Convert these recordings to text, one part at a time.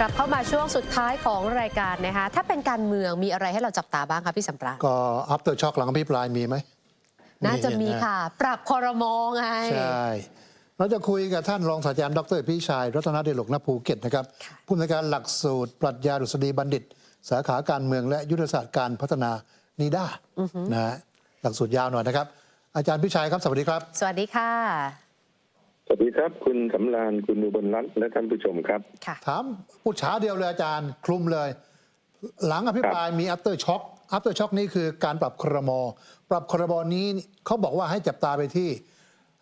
กลับเข้ามาช่วงสุดท้ายของรายการนะคะถ้าเป็นการเมืองมีอะไรให้เราจับตาบ้างคะพี่สำราญก็อัปเตอร์ช็อคหลังอภิปรายมีไหมน่าจะมีนค่ะ ปรับคอรมอไงใช่ เราจะคุยกับท่านรองศาสตราจารย์ดรพิชัยรัตนเดชหลกณภูเก็ตนะครับค่ะผู้อำนวยการหลักสูตร ปรัชญาดุษฎีบัณฑิต สาขาการเมืองและยุทธศาสตร์การพัฒนานีด้านะฮะหลักสูตรยาวหน่อยนะครับ อาจารย์พิชัยครับสวัสดีครับ สวัสดีค่ะ สวัสดีครับ คุณสำราญคุณอุบลรัตน์และท่านผู้ชมครับ ค่ะ ถามพูดช้าเดียวเลยอาจารย์ คลุมเลย หลังอภิปรายมีอัปเตอร์ช็อคอัปเตอร์ช็อคนี่คือการปรับครม ปรับครมนี้เขาบอกว่าให้จับตาไปที่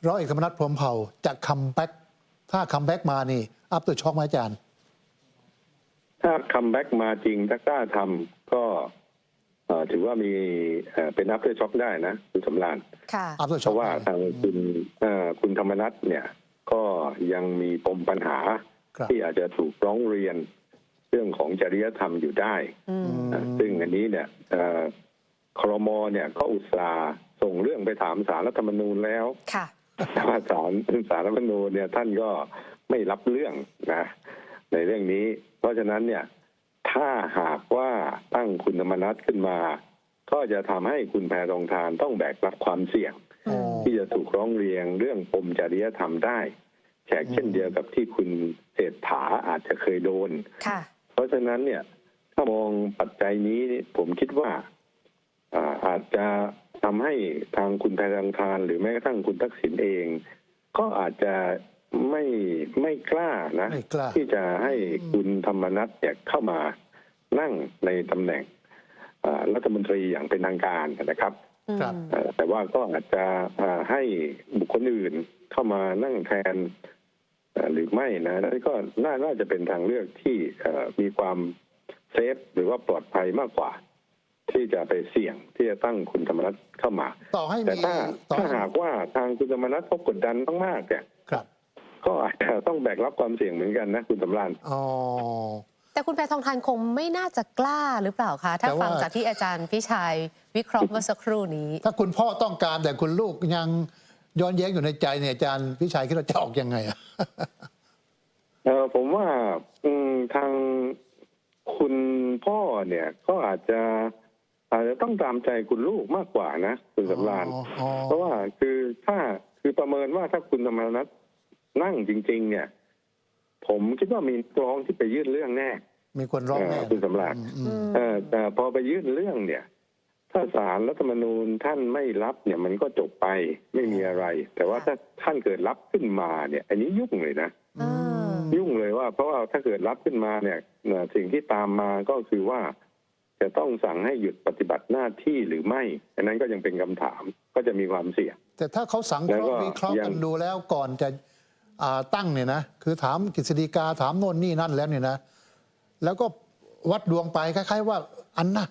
ร้อยเอกธรรมนัฐพรหมเผ่าจะคัมแบ็กถ้าคัมแบ็กมานี่อัปเตอร์ช็อคไหมอาจารย์ ถ้าคัมแบ็กมาจริงถ้ากล้าทำก็เอ่อ ถือว่ามีเอ่อเป็นอัพเดอร์ช็อคได้นะคุณสำราญค่ะอัปเตอร์เพช็อคราะว่าทางคุณเอ่อคุณธรรมนัฐเนี่ยก็ยังมีปมปัญหาครับที่อาจจะถูกร้องเรียนเรื่องของจริยธรรมอยู่ได้อืมนะซึ่งอันนี้เนี่ยเอ่อครมเนี่ยก็อุตส่าห์ส่งเรื่องไปถามสารรัฐธรรมนูญแล้วค่ะแต่ว่าศาลสารรัฐธรรมนูญเนี่ยท่านก็ไม่รับเรื่องนะในเรื่องนี้ เพราะฉะนั้นเนี่ย ถ้าหากว่าตั้งคุณธรรมนัฐขึ้นมา ก็จะทำให้คุณแพรทองทานต้องแบกรับความเสี่ยงอ๋อที่จะถูกร้องเรียงเรื่องปมจริยธรรมได้แฉกเช่นเดียวกับที่คุณเศรษฐาอาจจะเคยโดนค่ะเพราะฉะนั้นเนี่ยถ้ามองปัจจัยนี้ผมคิดว่าอ่าอาจจะทำให้ทางคุณแพรทองทาน หรือแม้กระทั่งคุณทักษิณเอง ก็อาจจะ ไม่ไม่กล้านะ ไม่กล้า ที่จะให้คุณธรรมนัฐเนี่ยเข้ามานั่งในตำแหน่งอ่ารัฐมนตรีอย่างเป็นทางการนะครับครับเอ่อแต่ว่าก็อาจจะอ่าให้บุคคลอื่นเข้ามานั่งแทนเอ่อหรือไม่นะนั่นก็น่าน่าจะเป็นทางเลือกที่เอ่อมีความเซฟหรือว่าปลอดภัยมากกว่า ที่จะไปเสี่ยงที่จะตั้งคุณธรรมนัฐเข้ามา ต่อให้แต่มีถ้าต่อถ้าให้หากว่าทางคุณธรรมนัฐเขากดดันมากๆเนี่ยครับ ก็อาจจะต้องแบกรับความเสี่ยงเหมือนกันนะคุณสำราญอ๋อ แต่คุณแพทองทานคงไม่น่าจะกล้าหรือเปล่าคะ ถ้าแต่ว่า ฟังจากที่อาจารย์พิชัยวิเคราะห์เมื่อสักครู่นี้ ถ้าคุณพ่อต้องการแต่คุณลูกยังย้อนแย้งอยู่ในใจเนี่ยอาจารย์พิชัยคิดว่าจะออกยังไงอะ เออผมว่าอืมทางคุณพ่อเนี่ยก็อาจจะอาจจะต้องตามใจคุณลูกมากกว่านะคุณสำราญอ๋ออ๋อ เพราะว่าคือถ้าคือประเมินว่าถ้าคุณธรรมนัฐ นั่งจริง ๆ เนี่ย ผมคิดว่ามีร้องที่ไปยื่นเรื่องแน่มีคนร้องแน่เออคุณสำราญอืมอืมเออแต่พอไปยื่นเรื่องเนี่ย ถ้าศาลรัฐธรรมนูญท่านไม่รับเนี่ย มันก็จบไปไม่มีอะไร แต่ว่าถ้าท่านเกิดรับขึ้นมาเนี่ย อันนี้ยุ่งเลยนะอืมยุ่งเลยว่า เพราะว่าถ้าเกิดรับขึ้นมาเนี่ยเอ่อสิ่งที่ตามมาก็คือว่าจะต้องสั่งให้หยุดปฏิบัติหน้าที่หรือไม่ อันนั้นก็ยังเป็นคำถามก็จะมีความเสี่ยง แต่ถ้าเขาสังเคแล้วราะก็ห์วิเคราะห์ยังกันดูแล้วก่อนจะอ่า ตั้งเนี่ยนะคือถามกฤษฎีกาถามโน่นนี่นั่นแล้วเนี่ยนะแล้วก็วัดดวงไปคล้าย ๆ ว่าอันนะ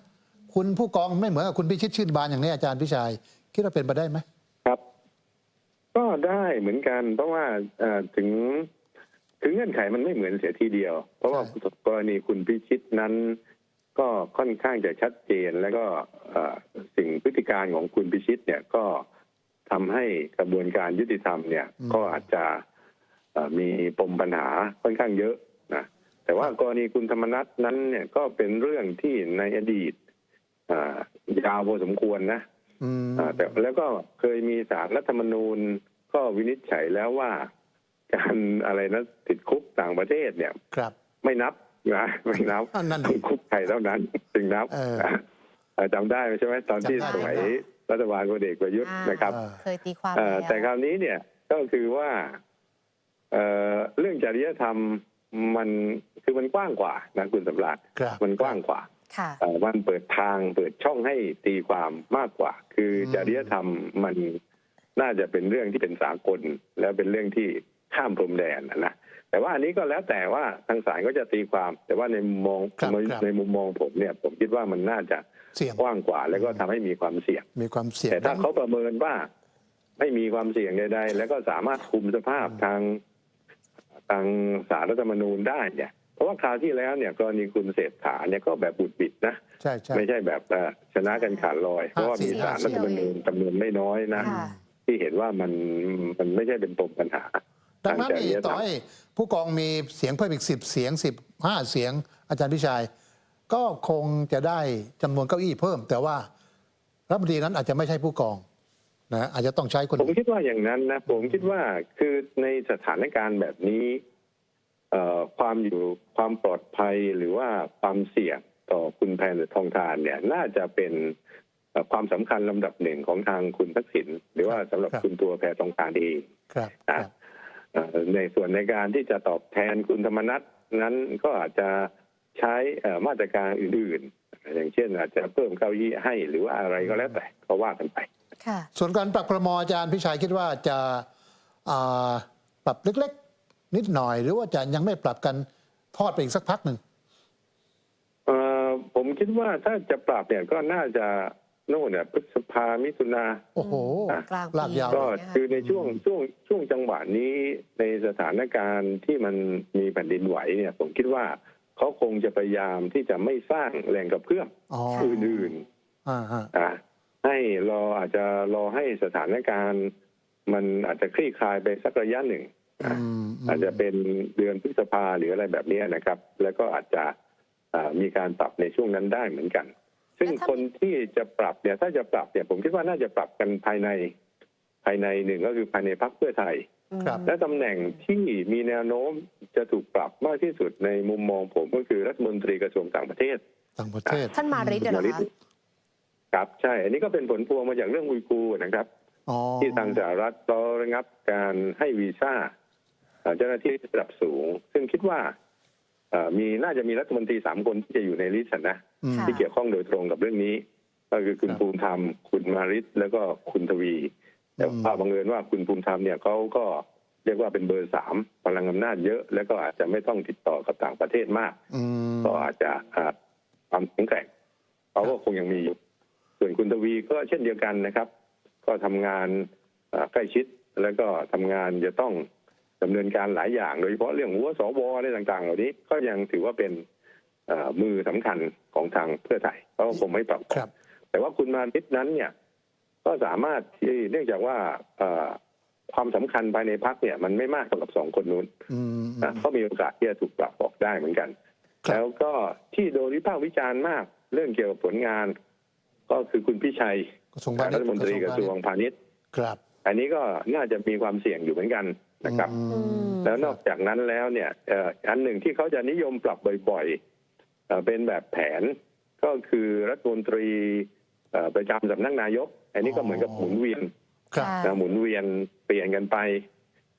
คุณผู้กองไม่เหมือนกับคุณพิชิตชื่นบานอย่างนี้อาจารย์พิชัย คิดว่าเป็นไปได้ไหมครับ ก็ได้เหมือนกัน เพราะว่าถึงถึงเงื่อนไขมันไม่เหมือนเสียทีเดียว เพราะว่ากรณีคุณพิชิตนั้นก็ค่อนข้างจะชัดเจนแล้วก็สิ่งพฤติการของคุณพิชิตเนี่ยก็ทำให้กระบวนการยุติธรรมเนี่ยก็อาจจะ มีปมปัญหาค่อนข้างเยอะนะแต่ว่ากรณีคุณธรรมนัฐนั้นเนี่ยก็เป็นเรื่องที่ในอดีตอ่ายาวพอสมควรนะอืมอ่าแต่แล้วก็เคยมีสารรัฐธรรมนูญก็วินิจฉัยแล้วว่าการอะไรนะติดคุกต่างประเทศเนี่ย ครับ ไม่นับนะไม่นับอันนั้นต้องคุกไทยเท่านั้นจึงนับเอออ่าจำได้ใช่ไหมตอนที่จำได้สมัยรัฐบาลพลเอกประยุทธ์อ่านนะครับอ่าเคยตีความเอ่อแล้วแต่คราวนี้เนี่ยก็คือว่า เอ่อเรื่องจริยธรรมมันคือมันกว้างกว่านะคุณสำราญครับมันกว้างกว่าค่ะเอ่อมันเปิดทางเปิดช่องให้ตีความมากกว่า คืออืมจริยธรรมมันน่าจะเป็นเรื่องที่เป็นสากล แล้วเป็นเรื่องที่ข้ามพรมแดนนะนะแต่ว่าอันนี้ก็แล้วแต่ว่าทางศาลก็จะตีความ แต่ว่าในมุมมองครับครับในมุมมองผมเนี่ย ผมคิดว่ามันน่าจะเสี่ยงกว้างกว่า แล้วก็ทำให้มีความเสี่ยงมีความเสี่ยงแต่ถ้าเขาประเมินว่าไม่มีความเสี่ยงใดๆแล้วก็สามารถคุมสภาพทาง ทางสารรัฐธรรมนูญได้เนี่ยเพราะว่าคราวที่แล้วเนี่ยกรณีคุณเศรษฐาเนี่ยก็แบบบุดบิดนะใช่ใช่ไม่ใช่แบบเอ่อชนะกันขาดลอย เพราะว่ามีห้าสี่สารรัฐธรรมนูญจำนวนไม่น้อยนะค่ะที่เห็นว่ามันมันไม่ใช่เป็นปมปัญหาดังนั้นทางจรินี่ยธรรมต่อให้ผู้กองมีเสียงเพิ่มอีกสิบเสียงสิบห้าเสียงอาจารย์พิชัย ก็คงจะได้จำนวนเก้าอี้เพิ่ม แต่ว่ารัฐมนตรีนั้นอาจจะไม่ใช่ผู้กอง นะอาจจะต้องใช้คนผมอื่นคิดว่าอย่างนั้นนะผมคิดว่าคือในสถานการณ์แบบนี้เอ่อความอยู่ความปลอดภัยหรือว่าความเสี่ยงต่อคุณแพนทองทานเนี่ย น่าจะเป็นเอ่อความสำคัญลำดับหนึ่งของทางคุณทักษิณหรือว่าสำหรับคุณตัวแพรทองทานเองครับคอะรับเอ่อในส่วนในการที่จะตอบแทนคุณธรรมนัฐนั้นก็อาจจะใช้เอ่อมาตรการอื่นๆ อย่างเช่นอาจจะเพิ่มเก้าอี้ให้หรือว่าอะไรก็แล้วแต่ก็ว่ากันไปค่ะ ส่วนการปรับครมอาจารย์พิชัยคิดว่าจะอ่าปรับเล็กๆ นิดหน่อย หรือว่าจะยังไม่ปรับกันทอดไปอีกสักพักหนึ่งเอ่อผมคิดว่าถ้าจะปรับเนี่ยก็น่าจะโน่นเนี่ยพฤษภามิถุนาโอ้โหกลางปีลากยาวก็เลยนะคะคือในช่วงช่วงช่วงจังหวะนี้ในสถานการณ์ที่มันมีแผ่นดินไหวเนี่ย ผมคิดว่าเขาคงจะพยายามที่จะไม่สร้างแรงกระเพื่อมอ๋ออื่นอ่าฮะๆอะ ให้รออาจจะรอให้สถานการณ์ มันอาจจะคลี่คลายไปสักระยะหนึ่งอือะมมอาจจะเป็นเดือนพฤษภาหรืออะไรแบบนี้นะครับ แล้วก็อาจจะอ่ามีการปรับในช่วงนั้นได้เหมือนกัน ซึ่งแล้วถ้าคนที่จะปรับเนี่ยถ้าจะปรับเนี่ยผมคิดว่าน่าจะปรับกันภายในภายในหนึ่งก็คือภายในพักเพื่อไทยครับและตำแหน่งที่มีแนวโน้มจะถูกปรับมากที่สุดในมุมมองผมก็คือรัฐมนตรีกระทรวงต่างประเทศ ต่างประเทศ ท่านมาริดเหรอคะ ครับใช่ อันนี้ก็เป็นผลพวงมาจากเรื่องอุยกูร์นะครับ อ๋อที่ทางสหรัฐเขาระงับการให้วีซ่าเอ่อเจ้าหน้าที่ระดับสูง ซึ่งคิดว่าเอ่อมีน่าจะมีรัฐมนตรีสามคนที่จะอยู่ในลิสต์นะ อืม ค่ะ ที่เกี่ยวข้องโดยตรงกับเรื่องนี้ ก็คือคุณครับภูมิธรรม คุณมาริสแล้วก็คุณทวี แต่อืม ว่าบังเอิญว่าคุณภูมิธรรมเนี่ยเขาก็เรียกว่าเป็นเบอร์สามพลังอำนาจเยอะ แล้วก็อาจจะไม่ต้องติดต่อกับต่างประเทศมาก อืม ก็อาจจะอ่าความแข็งแกร่งเขาก็คงยังมีอยู่ส่วน คุณทวีก็เช่นเดียวกันนะครับ ก็ทำงานอ่าใกล้ชิดแล้วก็ทำงานจะต้องดำเนินการหลายอย่าง โดยเฉพาะเรื่องหัวสวอะไรต่างๆ เหล่านี้ก็ยังถือว่าเป็นเอ่อมือสำคัญของทางเพื่อไทยเขาก็คงไม่ปรับครับแต่ว่าคุณมานิดนั้นเนี่ย ก็สามารถที่เนื่องจากว่าเอ่อความสำคัญภายในพักเนี่ย มันไม่มากเท่ากับสองคนนู้นอืมนะก็มีโอกาสที่จะถูกปรับออกได้เหมือนกันครับแล้วก็ที่โดนวิพากษ์วิจารณ์มาก เรื่องเกี่ยวกับผลงาน ก็คือคุณพิชัยกระทรวงพาณิชรัย์ฐมนตรีกระทรวงพาณิชย์ครับ อันนี้ก็น่าจะมีความเสี่ยงอยู่เหมือนกันนะครับอืมแล้วนอกจากนั้นแล้วเนี่ยเอ่ออันหนึ่งที่เขาจะนิยมปรับบ่อยๆเอ่อเป็นแบบแผนก็คือรัฐมนตรีเอ่อประจำสำนักนายก อันนี้ก็เหมือนกับหมุนเวียนครับค่ะนะหมุนเวียนเปลี่ยนกันไป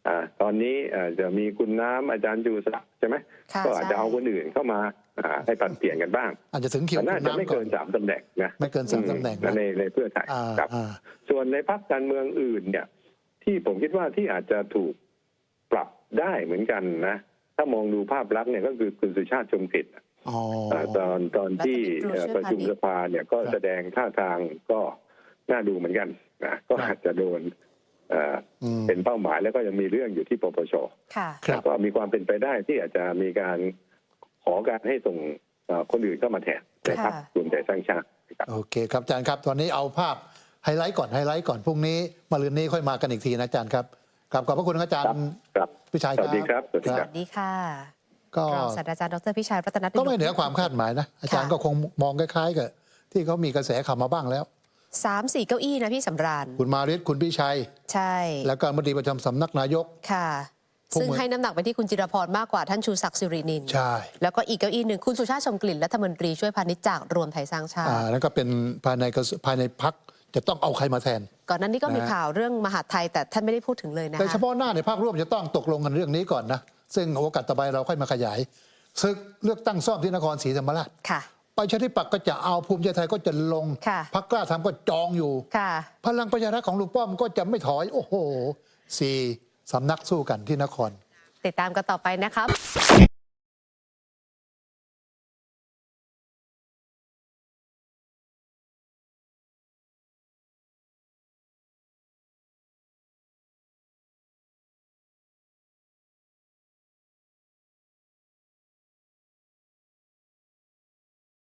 อ่าตอนนี้เอ่อจะมีคุณน้ำอาจารย์จูศักดิ์ใช่ไหมค่ะก็อาจจะใช่ เอาคนอื่นเข้ามาอ่าให้ปัดเปลี่ยนกันบ้างอาจจะถึงคิวแต่น่าคุณจะไม่น้ำก่อเกินนสามตำแหน่งนะไม่เกินสามตำแหน่งอืมนะในในเพื่อไทยอ่าครับ อ่าส่วนในพรรคการเมืองอื่นเนี่ย ที่ผมคิดว่าที่อาจจะถูกปรับได้เหมือนกันนะ ถ้ามองดูภาพลักษณ์เนี่ยก็คือคุณสุชาติชมกลิ่นอ๋อ อ่าตอนตอนที่รัฐมนตรีช่วยเอ่อประชุมพาณิชย์สภาเนี่ยก็ครับ แสดงท่าทางก็น่าดูเหมือนกันนะก็ครับอาจจะโดน เอ่ออืมเป็นเป้าหมายแล้วก็ยังมีเรื่องอยู่ที่ปปชค่ะครับก็มีความเป็นไปได้ที่อาจจะมีการขอการให้ส่งเอ่อคนอื่นเข้ามาแทนนะครับค่ะรวมใจสร้างชาตินะครับโอเคครับอาจารย์ครับ ตอนนี้เอาภาพไฮไลท์ก่อนไฮไลท์ก่อนพรุ่งนี้มาลืนนี้ค่อยมากันอีกทีนะอาจารย์ครับกลับขอบพระคุณอาจารย์ครับพิชัยสวัสดีครับสวัสดีสครัวัสดีค่ะก็รองศาสตราจารย์ดรพิชัยรัตนปิฎก็ไม่เหนือความคาดหมายนะอาจารย์ก็คงมองคล้ายๆกับที่เขามีกระแสข่าวมาบ้างแล้ว สามสี่เก้าอี้นะพี่สำราญ คุณมาริศคุณพิชัย ใช่ แล้วก็รัฐมนตรีประจำสำนักนายก ค่ะ พวกซึ่งมึง ให้น้ำหนักไปที่คุณจิรพรมากกว่าท่านชูศักดิ์สิรินิน ใช่แล้วก็อีกเก้าอี้หนึ่งคุณสุชาติชมกลิ่นรัฐมนตรีช่วยพาณิชย์จากรวมไทยสร้างชาติ อ่าแล้วก็เป็นภายในกระทรวงภายในพักจะต้องเอาใครมาแทน ก่อนหนั้นนี้ก็มีนะฮะ ข่าวเรื่องมหาดไทยแต่ท่านไม่ได้พูดถึงเลยนะแต่เฉคะพาะหน้าในภาคร่วมจะต้องตกลงกันเรื่องนี้ก่อนนะ ซึ่งโอกาสต่อไปเราค่อยมาขยายศึกเลือกตั้งซ่อมที่นครศรีธรรมราช ค่ะ ประชาธิปัตย์ก็จะเอาภูมิใจไทยก็จะลงค่ะพักกล้าทำก็จองอยู่ ค่ะ พลังประชารัฐของลุงป้อมก็จะไม่ถอย โอ้โหสี่สำนักสู้กันที่นคร ติดตามกันต่อไปนะครับ